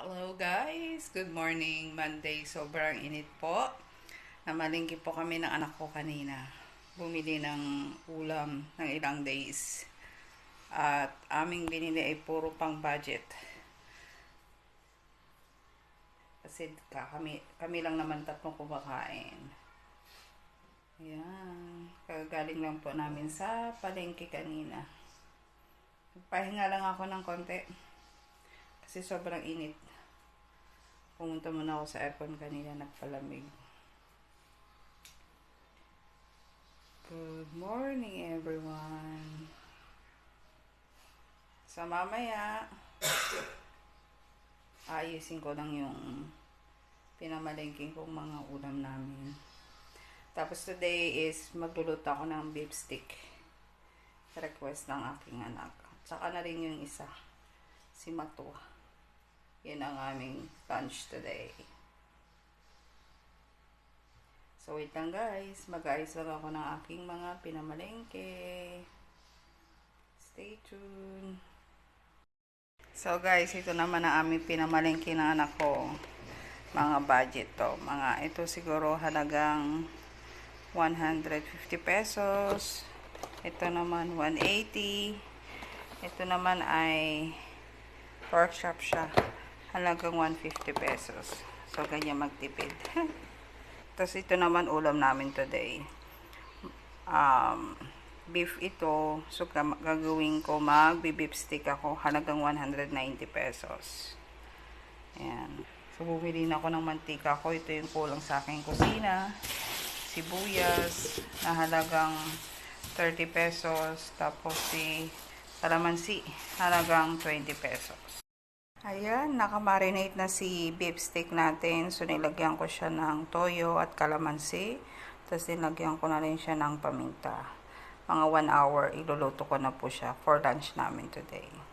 Hello guys! Good morning! Monday, sobrang init po. Namalingki po kami ng anak ko kanina. Bumili ng ulam ng ilang days. At aming binili ay puro pang budget. Kasi ka, kami, kami lang naman tatlong kumakain. Ayan. Kagaling lang po namin sa palengke kanina. Pahinga lang ako ng konti. Kasi sobrang init. Pumunta muna ako sa aircon kanina, nagpalamig. Good morning, everyone. Sa mamaya, ayusin ko lang yung pinamalengking kong mga ulam namin. Tapos today is magluluto ako ng beef stick. Request ng aking anak. Tsaka na rin yung isa, si Matua. Yun ang aming lunch today. So, wait lang guys. Mag-ayos lang ako ng aking mga pinamalengke. Stay tuned. So guys, ito naman ang aming pinamalengke ng anak ko. Mga budget to. Mga ito siguro halagang 150 pesos. Ito naman 180. Ito naman ay pork chop siya halagang 150 pesos. So, ganyan magtipid. Tapos, ito naman ulam namin today. Um, beef ito. So, gagawin ko mag-beef stick ako. Halagang 190 pesos. Ayan. So, bumili na ako ng mantika ko. Ito yung kulang sa aking kusina. Sibuyas na halagang 30 pesos. Tapos, si kalamansi halagang 20 pesos. Ayan, nakamarinate na si beef steak natin. So, nilagyan ko siya ng toyo at kalamansi. Tapos, nilagyan ko na rin siya ng paminta. Mga 1 hour, iluluto ko na po siya for lunch namin today.